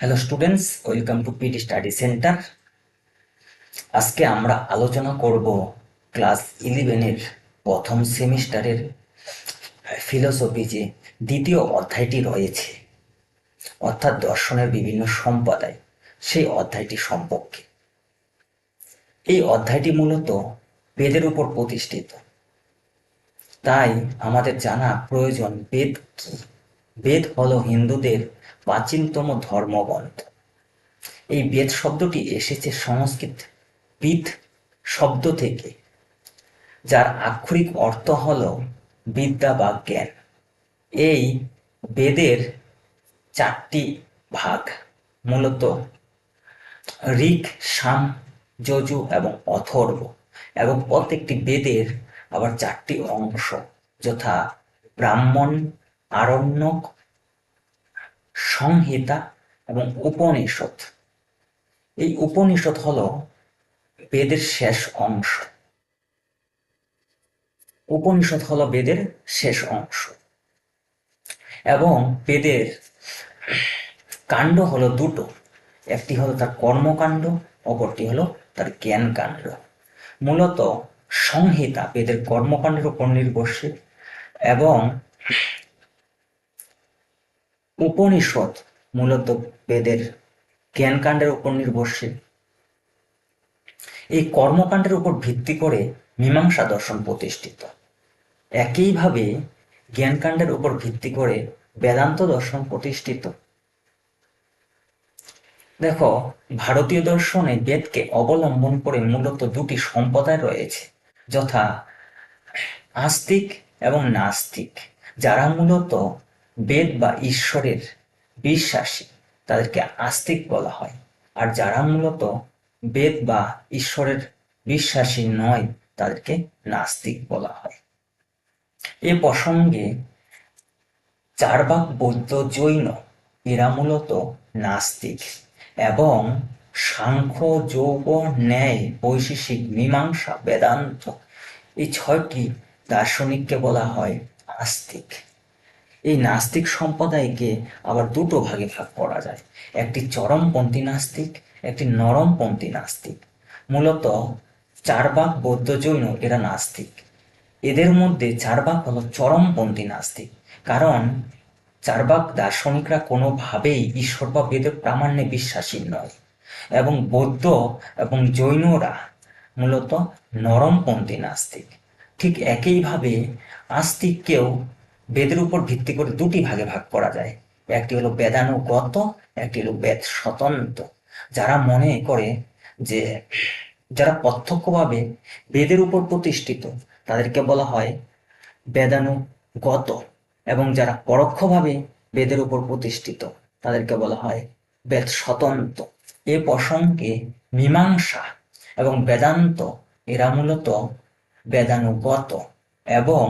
Hello students welcome to PT study centre আজকে আমরা আলোচনা করব ক্লাস ইলেভেনের প্রথম সেমিস্টারের ফিলোসফি যে দ্বিতীয় অধ্যায়টি রয়েছে, অর্থাৎ দর্শনের বিভিন্ন সম্প্রদায়, সেই অধ্যায়টি সম্পর্কে। এই অধ্যায়টি মূলত বেদের উপর প্রতিষ্ঠিত। তাই আমাদের জানা প্রয়োজন বেদ কি? বেদ হলো হিন্দুদের প্রাচীনতম ধর্মগ্রন্থ। এই বেদ শব্দটি এসেছে সংস্কৃত বিদ শব্দ থেকে, যার আক্ষরিক অর্থ হল বিদ্যা বা জ্ঞান। এই বেদের চারটি ভাগ, মূলত ঋক, সাম, যজু এবং অথর্ব, এবং প্রত্যেকটি বেদের আবার চারটি অংশ, যথা ব্রাহ্মণ আরণ্যক সংহিতা এবং উপনিষদ। এই উপনিষদ হল বেদের শেষ অংশ। উপনিষদ হল বেদের শেষ অংশ। এবং বেদের কাণ্ড হলো দুটো। একটি হলো তার কর্মকাণ্ড, অপরটি হলো তার জ্ঞান কাণ্ড মূলত সংহিতা বেদের কর্মকাণ্ডের উপর নির্ভরশীল এবং উপনিষদ মূলত বেদের জ্ঞানকাণ্ডের উপর নির্ভরশীল। এই কর্মকাণ্ডের উপর ভিত্তি করে মীমাংসা দর্শন প্রতিষ্ঠিত। একইভাবে জ্ঞানকাণ্ডের উপর ভিত্তি করে বেদান্ত দর্শন প্রতিষ্ঠিত। দেখো, ভারতীয় দর্শনে বেদকে অবলম্বন করে মূলত দুটি সম্প্রদায় রয়েছে, যথা আস্তিক এবং নাস্তিক, যারা মূলত বেদ বা ঈশ্বরের বিশ্বাসী, তাদেরকে আস্তিক বলা হয়। আর যারা মূলত বেদ বা ঈশ্বরের বিশ্বাসী নয়, তাদেরকে নাস্তিক বলা হয়। এ প্রসঙ্গে চারবাক বৌদ্ধ জৈন, এরা মূলত নাস্তিক এবং সাংখ্য, যৌগ, ন্যায়, বৈশেষিক, মীমাংসা, বেদান্ত, এই ছয়টি দার্শনিককে বলা হয় আস্তিক। এই নাস্তিক সম্প্রদায়কে আবার দুটো ভাগে ভাগ করা যায়। একটি চরমপন্থী নাস্তিক, একটি নরমপন্থী নাস্তিক। মূলত চারবাক বৌদ্ধ জৈন এরা নাস্তিক। এদের মধ্যে চারবাক হলো চরমপন্থী নাস্তিক। কারণ চারবাক দার্শনিকরা কোনোভাবেই ঈশ্বর বা বেদের প্রামাণ্যে বিশ্বাসী নয়। এবং বৌদ্ধ এবং জৈনরা মূলত নরমপন্থী নাস্তিক। ঠিক একইভাবে আস্তিককেও বেদের উপর ভিত্তি করে দুটি ভাগে ভাগ করা যায়। একটি হলো বেদানুগত, একটি হলো বেদ স্বতন্ত্র যারা মনে করে যে, যারা প্রত্যক্ষভাবে বেদের উপর প্রতিষ্ঠিত, তাদেরকে বলা হয় বেদানুগত। এবং যারা পরোক্ষভাবে বেদের উপর প্রতিষ্ঠিত, তাদেরকে বলা হয় বেদ স্বতন্ত্র এ প্রসঙ্গে মীমাংসা এবং বেদান্ত, এরা মূলত বেদানুগত এবং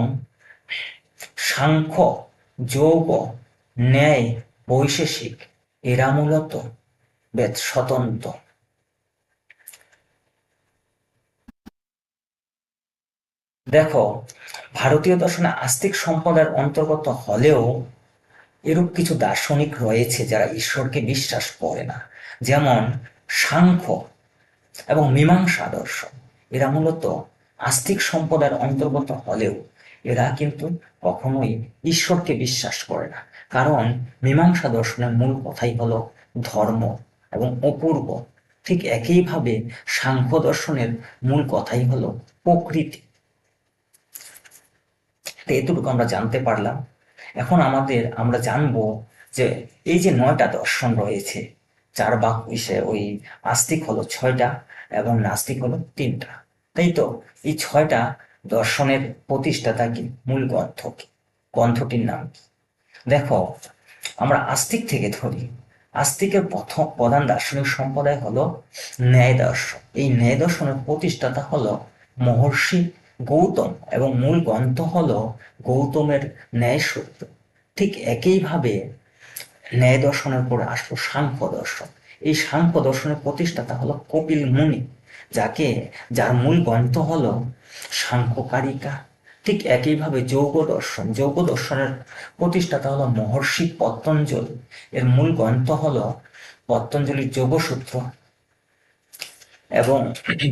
সাংখ্য, যোগ, ন্যায়, বৈশেষিক, এরা মূলত বেদ স্বতন্ত্র। দেখো, ভারতীয় দর্শনে আস্তিক সম্প্রদায়ের অন্তর্গত হলেও এরূপ কিছু দার্শনিক রয়েছে যারা ঈশ্বরকে বিশ্বাস করে না। যেমন সাংখ্য এবং মীমাংসা দর্শন এরা মূলত আস্তিক সম্প্রদায়ের অন্তর্গত হলেও এরা কিন্তু কখনোই ঈশ্বরকে বিশ্বাস করে না। কারণ মীমাংসা দর্শনের মূল কথাই হলো ধর্ম এবং অপূর্ব। ঠিক একইভাবে সাংখ্য দর্শনের মূল কথাই হলো প্রকৃতি। এতটুকু আমরা জানতে পারলাম। এখন আমাদের আমরা জানব যে এই যে নয়টা দর্শন রয়েছে, চার বাক বিষয়ে ওই আস্তিক হলো ছয়টা এবং নাস্তিক হলো তিনটা। তাই তো? এই ছয়টা দর্শনের প্রতিষ্ঠাতা কি? মূল গ্রন্থ কি? গ্রন্থটির নাম কি? দেখো, আমরা আস্তিক থেকে ধরি। আস্তিকের প্রথম, প্রধান দার্শনিক সম্প্রদায় হলো ন্যায় দর্শন। এই ন্যায় দর্শনের প্রতিষ্ঠাতা হলো মহর্ষি গৌতম এবং মূল গ্রন্থ হলো গৌতমের ন্যায় সূত্র ঠিক একইভাবে ন্যায় দর্শনের পরে আসলো সাংখ্য দর্শন। এই সাংখ্য দর্শনের প্রতিষ্ঠাতা হলো কপিল মুনি। যাকে যার মূল গ্রন্থ হল সাংখ্যকারিকা। ঠিক একইভাবে যৌগ দর্শন যৌগ দর্শনের প্রতিষ্ঠাতা হলো মহর্ষি পতঞ্জল এর মূল গ্রন্থ হলো পতঞ্জলির যোগসূত্র এবং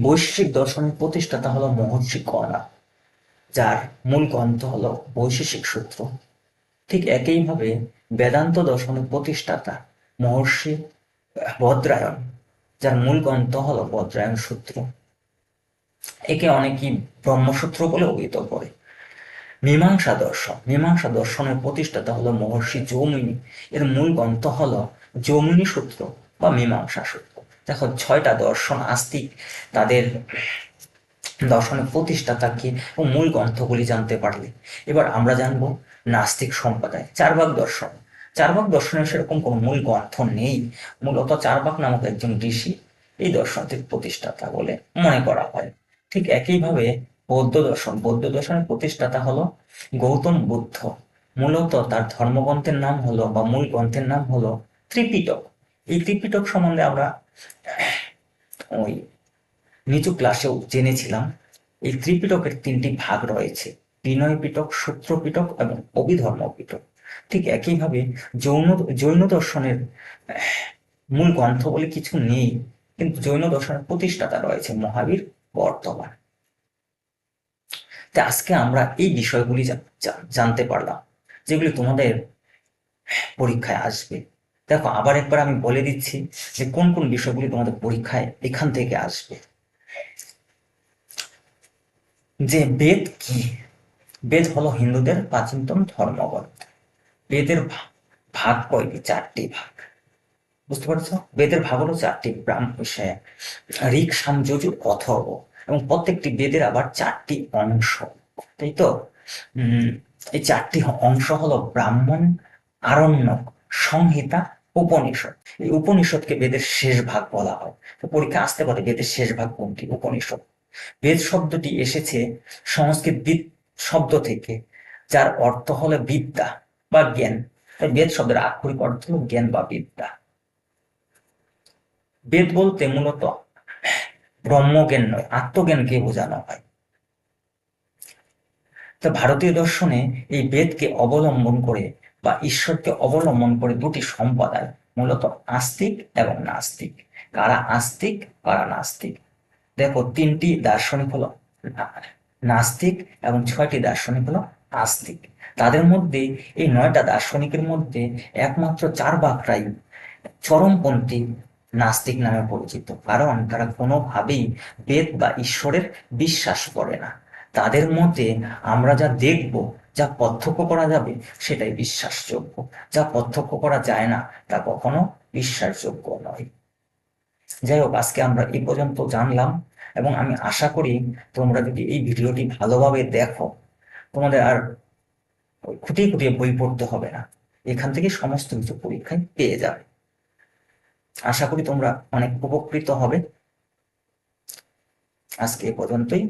বৈশেষিক দর্শনের প্রতিষ্ঠাতা হলো মহর্ষি কণা যার মূল গ্রন্থ হলো বৈশেষিক সূত্র। ঠিক একইভাবে বেদান্ত দর্শনের প্রতিষ্ঠাতা মহর্ষি বদ্রায়ণ যার মূল গ্রন্থ হলো বদ্রায়ণ সূত্র। একে অনেকেই ব্রহ্মসূত্র বলে অভিহিত করে। মীমাংসা দর্শন। মীমাংসা দর্শনের প্রতিষ্ঠাতা হলো মহর্ষি যৌমিনী। এর মূল গ্রন্থ হলো যৌমিনী সূত্র বা মীমাংসা সূত্র। দেখো, ছয়টা দর্শন আস্তিক তাদের দর্শনের প্রতিষ্ঠাতা কি ও মূল গ্রন্থগুলি জানতে পারলে। এবার আমরা জানব নাস্তিক সম্প্রদায়। চারবাক দর্শন। চারবাক দর্শনের সেরকম কোনো মূল গ্রন্থ নেই। মূলত চারবাক নামক একজন ঋষি এই দর্শনটির প্রতিষ্ঠাতা বলে মনে করা হয়। ঠিক একইভাবে বৌদ্ধ দর্শন। বৌদ্ধ দর্শনের প্রতিষ্ঠাতা হলো গৌতম বুদ্ধ। মূলত তার ধর্মগ্রন্থের নাম হলো বা মূল গ্রন্থের নাম হলো ত্রিপিটক। এই ত্রিপিটক সম্বন্ধে আমরা ওই নিচু ক্লাসেও জেনেছিলাম। এই ত্রিপিটকের তিনটি ভাগ রয়েছে। বিনয় পিটক সূত্র পিটক এবং অভিধর্ম পিটক ঠিক একইভাবে জৈন জৈন দর্শনের, মূল গ্রন্থ বলে কিছু নেই, কিন্তু জৈন দর্শনের প্রতিষ্ঠাতা রয়েছে মহাবীর বর্তমান। তা আজকে আমরা এই বিষয়গুলি জানতে পারলাম, যেগুলি তোমাদের পরীক্ষায় আসবে। দেখো, আবার একবার আমি বলে দিচ্ছি যে কোন কোন বিষয়গুলি তোমাদের পরীক্ষায় এখান থেকে আসবে। যে বেদ কি? বেদ হলো হিন্দুদের প্রাচীনতম ধর্মগ্রন্থ। বেদের ভাগ কয়টি চারটি ভাগ। বুঝতে পারছ? বেদের ভাগ হলো চারটি ঋক, সাম, যজুর অথর্ব এবং প্রত্যেকটি বেদের আবার চারটি অংশ। তাই তো? এই চারটি অংশ হলো ব্রাহ্মণ, আরণ্যক, সংহিতা, উপনিষদ। এই উপনিষদকে বেদের শেষ ভাগ বলা হয়। তো পরীক্ষা আসতে পারে বেদের শেষ ভাগ কোনটি? উপনিষদ। বেদ শব্দটি এসেছে সংস্কৃত বিদ, শব্দ থেকে, যার অর্থ হলো বিদ্যা। বা জ্ঞান। বেদ শব্দের আক্ষরিক অর্থ জ্ঞান বা বিদ্যা। বেদ বলতে মূলত ব্রহ্মজ্ঞান নয়, আত্মজ্ঞানকে বোঝানো হয়। তো ভারতীয় দর্শনে এই বেদকে অবলম্বন করে বা ঈশ্বরকে অবলম্বন করে দুটি সম্প্রদায় মূলত আস্তিক এবং নাস্তিক। কারা আস্তিক, কারা নাস্তিক? দেখো, তিনটি দার্শনিক হলো নাস্তিক এবং ছয়টি দার্শনিক হলো আস্তিক তাদের মধ্যে এই নয়টা দার্শনিকের মধ্যে একমাত্র চার বাকরাই চরমপন্থী নাস্তিক নামে পরিচিত, কারণ তারা কোনোভাবেই বেদ বা ঈশ্বরের বিশ্বাস করে না। তাদের মতে আমরা যা দেখব, যা প্রত্যক্ষ করা যাবে, সেটাই বিশ্বাসযোগ্য। যা প্রত্যক্ষ করা যায় না, তা কখনো বিশ্বাসযোগ্য নয়। যাই হোক, আজকে আমরা এই পর্যন্ত জানলাম এবং আমি আশা করি তোমরা যদি এই ভিডিওটি ভালোভাবে দেখো তোমাদের আর খুঁটিয়ে খুঁটিয়ে বই পড়তে হবে না। এখান থেকে সমস্ত কিছু পরীক্ষায় পেয়ে যাবে। আশা করি তোমরা অনেক উপকৃত হবে। আজকে এ পর্যন্তই।